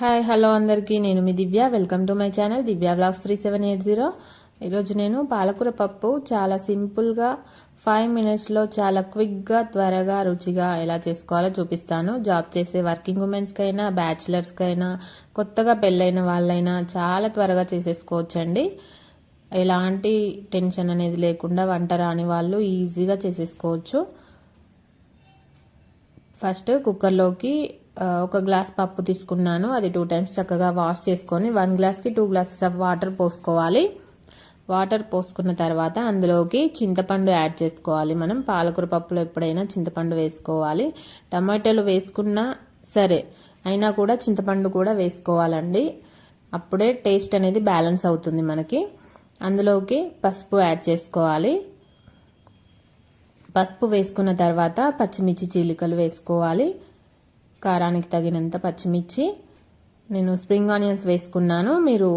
Hi hello అందరికీ. నేను మీ Divya. Welcome to my channel Divya blogs three seven eight zero ఈరోజు నేను పాలకూర పప్పు చాలా సింపుల్గా ఫైవ్ మినిట్స్లో చాలా క్విక్గా త్వరగా రుచిగా ఎలా చేసుకోవాలో చూపిస్తాను. జాబ్ చేసే వర్కింగ్ ఉమెన్స్కైనా బ్యాచిలర్స్కైనా కొత్తగా పెళ్ళైన వాళ్ళైనా చాలా త్వరగా చేసేసుకోవచ్చండి. ఎలాంటి టెన్షన్ అనేది లేకుండా వంట రాని వాళ్ళు ఈజీగా చేసేసుకోవచ్చు. ఫస్ట్ కుక్కర్లోకి ఒక గ్లాస్ పప్పు తీసుకున్నాను. అది టూ టైమ్స్ చక్కగా వాష్ చేసుకొని వన్ గ్లాస్కి టూ గ్లాసెస్ ఆఫ్ వాటర్ పోసుకోవాలి. వాటర్ పోసుకున్న తర్వాత అందులోకి చింతపండు యాడ్ చేసుకోవాలి మనం. పాలకూర పప్పులో ఎప్పుడైనా చింతపండు వేసుకోవాలి. టమాటాలు వేసుకున్నా సరే అయినా కూడా చింతపండు కూడా వేసుకోవాలండి. అప్పుడే టేస్ట్ అనేది బ్యాలెన్స్ అవుతుంది మనకి. అందులోకి పసుపు యాడ్ చేసుకోవాలి. పసుపు వేసుకున్న తర్వాత పచ్చిమిర్చి చీలికలు వేసుకోవాలి. కారానికి తగినంత పచ్చిమిర్చి. నేను స్ప్రింగ్ ఆనియన్స్ వేసుకున్నాను. మీరు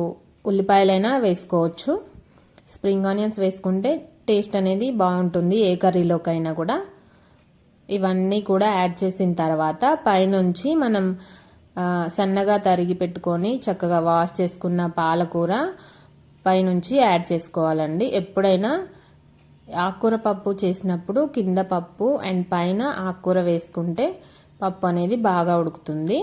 ఉల్లిపాయలైనా వేసుకోవచ్చు. స్ప్రింగ్ ఆనియన్స్ వేసుకుంటే టేస్ట్ అనేది బాగుంటుంది ఏ కర్రీలోకైనా కూడా. ఇవన్నీ కూడా యాడ్ చేసిన తర్వాత పైనుంచి మనం సన్నగా తరిగి పెట్టుకొని చక్కగా వాష్ చేసుకున్న పాలకూర పైనుంచి యాడ్ చేసుకోవాలండి. ఎప్పుడైనా ఆకుకూర పప్పు చేసినప్పుడు కింద పప్పు అండ్ పైన ఆకుకూర వేసుకుంటే పప్పు అనేది బాగా ఉడుకుతుంది.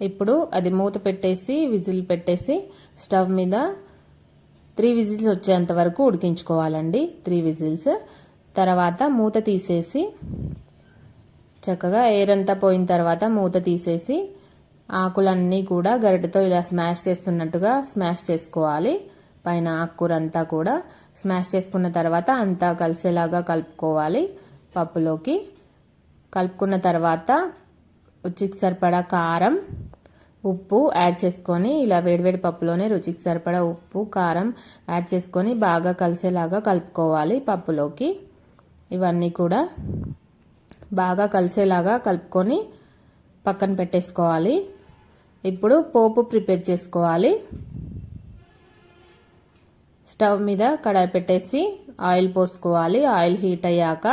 ఇప్పుడు అది మూత పెట్టేసి విజిల్ పెట్టేసి స్టవ్ మీద త్రీ విజిల్స్ వచ్చేంత వరకు ఉడికించుకోవాలండి. Three whistles. తర్వాత మూత తీసేసి చక్కగా ఎయిర్ అంతా పోయిన తర్వాత మూత తీసేసి ఆకులన్నీ కూడా గరిటతో ఇలా స్మాష్ చేస్తున్నట్టుగా స్మాష్ చేసుకోవాలి. పైన ఆకుకూర అంతా కూడా స్మాష్ చేసుకున్న తర్వాత అంతా కలిసేలాగా కలుపుకోవాలి పప్పులోకి. కలుపుకున్న తర్వాత రుచికి సరిపడా కారం ఉప్పు యాడ్ చేసుకొని ఇలా వేడివేడి పప్పులోనే రుచికి సరిపడా ఉప్పు కారం యాడ్ చేసుకొని బాగా కలిసేలాగా కలుపుకోవాలి పప్పులోకి. ఇవన్నీ కూడా బాగా కలిసేలాగా కలుపుకొని పక్కన పెట్టేసుకోవాలి. ఇప్పుడు పోపు ప్రిపేర్ చేసుకోవాలి. స్టవ్ మీద కడాయి పెట్టేసి ఆయిల్ పోసుకోవాలి. ఆయిల్ హీట్ అయ్యాక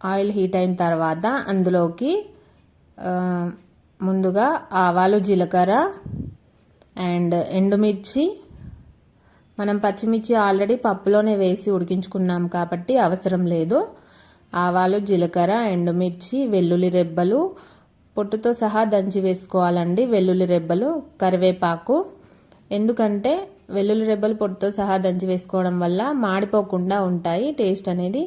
ఆయిల్ హీట్ అయిన తర్వాత అందులోకి ముందుగా ఆవాలు జీలకర్ర అండ్ ఎండుమిర్చి. మనం పచ్చిమిర్చి ఆల్రెడీ పప్పులోనే వేసి ఉడికించుకున్నాం కాబట్టి అవసరం లేదు. ఆవాలు జీలకర్ర ఎండుమిర్చి వెల్లుల్లి రెబ్బలు. పొట్టుతో సహా దంచి వేసుకోవాలండి వెల్లుల్లి రెబ్బలు కరివేపాకు. ఎందుకంటే వెల్లుల్లి రెబ్బలు పొట్టుతో సహా దంచి వేసుకోవడం వల్ల మాడిపోకుండా ఉంటాయి టేస్ట్ అనేది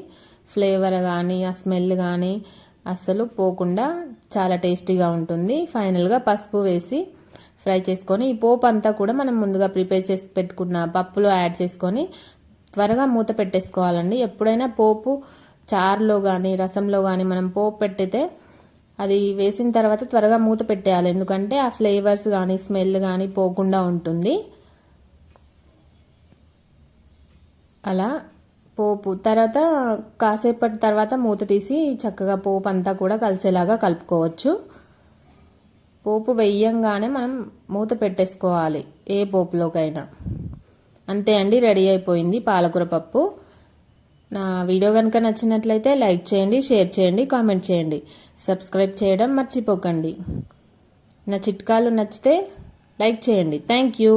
ఫ్లేవర్ కానీ ఆ స్మెల్ కానీ అస్సలు పోకుండా చాలా టేస్టీగా ఉంటుంది. ఫైనల్గా పసుపు వేసి ఫ్రై చేసుకొని ఈ పోపు అంతా కూడా మనం ముందుగా ప్రిపేర్ చేసి పెట్టుకున్న పప్పులో యాడ్ చేసుకొని త్వరగా మూత పెట్టేసుకోవాలండి. ఎప్పుడైనా పోపు చారులో కానీ రసంలో కానీ మనం పోపు పెట్టితే అది వేసిన తర్వాత త్వరగా మూత పెట్టేయాలి. ఎందుకంటే ఆ ఫ్లేవర్స్ కానీ స్మెల్ కానీ పోకుండా ఉంటుంది. అలా పోపు తర్వాత కాసేపటి తర్వాత మూత తీసి చక్కగా పోపు అంతా కూడా కలిసేలాగా కలుపుకోవచ్చు. పోపు వెయ్యంగానే మనం మూత పెట్టేసుకోవాలి ఏ పోపులోకైనా. అంతే అండి రెడీ అయిపోయింది పాలకూర పప్పు. నా వీడియో కనుక నచ్చినట్లయితే లైక్ చేయండి షేర్ చేయండి కామెంట్ చేయండి. సబ్స్క్రైబ్ చేయడం మర్చిపోకండి. నా చిట్కాలు నచ్చితే లైక్ చేయండి. Thank you.